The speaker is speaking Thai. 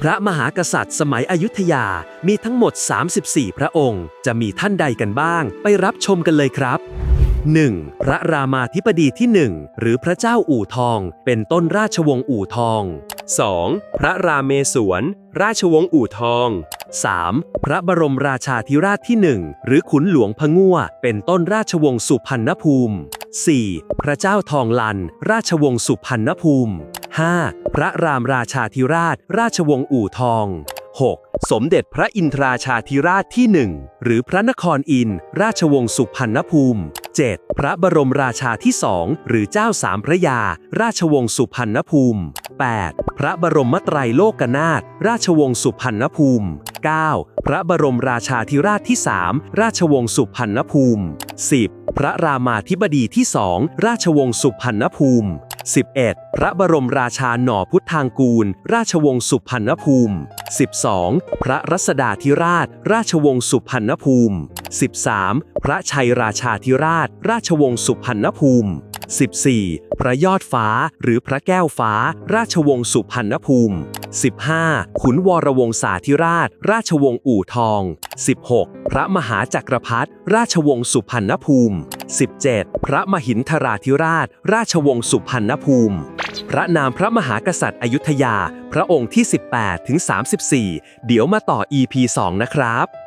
พระมหากษัตริย์สมัยอยุธยามีทั้งหมด 34 พระองค์ จะมีท่านใดกันบ้าง ไปรับชมกันเลยครับ 1. พระรามาธิบดีที่ 1 หรือพระเจ้าอู่ทอง เป็นต้นราชวงศ์อู่ทอง 2. พระรามเมศวร ราชวงศ์อู่ทอง 3. พระบรมราชาธิราชที่ 1 หรือขุนหลวงพงั่วเป็นต้นราชวงศ์สุพรรณภูมิ 4. พระเจ้าทองลัน ราชวงศ์สุพรรณภูมิ 5. พระรามราชาธิราช ราชวงศ์อู่ทอง 6. สมเด็จพระอินทราชาธิราชที่ 1 หรือพระนครอินทราชวงศ์สุพรรณภูมิ 7. พระบรมราชาที่สองหรือเจ้าสามพระยา ราชวงศ์สุพรรณภูมิ 8. พระบรมไตรโลกนาถราชวงศ์สุพรรณภูมิ 9. พระบรมราชาธิราชที่ 3 ราชวงศ์สุพรรณภูมิ 10. พระรามาธิบดีที่สองราชวงศ์สุพรรณภูมิ 11. พระบรมราชาหน่อพุทธางกูล ราชวงศ์สุพรรณภูมิ 12. พระรัศดาธิราช ราชวงศ์สุพรรณภูมิ 13. พระชัยราชาธิราช ราชวงศ์สุพรรณภูมิ 14. พระยอดฟ้าหรือพระแก้วฟ้า ราชวงศ์สุพรรณภูมิ 15. ขุนวรวงศาธิราช ราชวงศ์อู่ทอง 16. พระมหาจักรพรรดิราชวงศ์สุพรรณภูมิ 17. พระมหินทราธิราช ราชวงศ์สุพรรณภูมิ พระนามพระมหากษัตริย์อยุธยา พระองค์ที่ 18ถึง34 เดี๋ยวมาต่อ EP 2 นะครับ